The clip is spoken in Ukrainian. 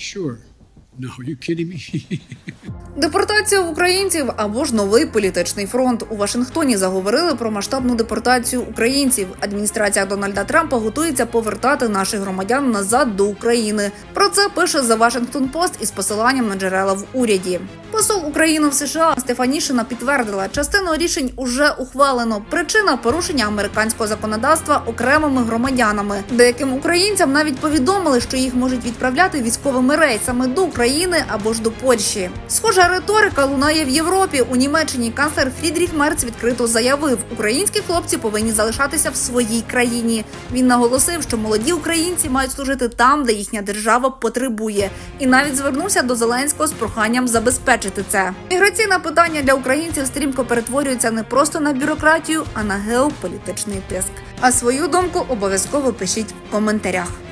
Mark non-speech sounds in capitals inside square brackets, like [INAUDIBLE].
Sure. No, you kidding me? [LAUGHS] Депортація українців або ж новий політичний фронт у Вашингтоні заговорили про масштабну депортацію українців. Адміністрація Дональда Трампа готується повертати наших громадян назад до України. Про це пише The Washington Post із посиланням на джерела в уряді. Посол України в США Стефанішина підтвердила, частину рішень уже ухвалено. Причина порушення американського законодавства окремими громадянами. Деяким українцям навіть повідомили, що їх можуть відправляти військовими рейсами до України або ж до Польщі. Схожа риторика лунає в Європі. У Німеччині канцлер Фрідріх Мерц відкрито заявив, українські хлопці повинні залишатися в своїй країні. Він наголосив, що молоді українці мають служити там, де їхня держава потребує, і навіть звернувся до Зеленського з проханням забезпечити це. Міграційне питання для українців стрімко перетворюється не просто на бюрократію, а на геополітичний тиск. А свою думку обов'язково пишіть в коментарях.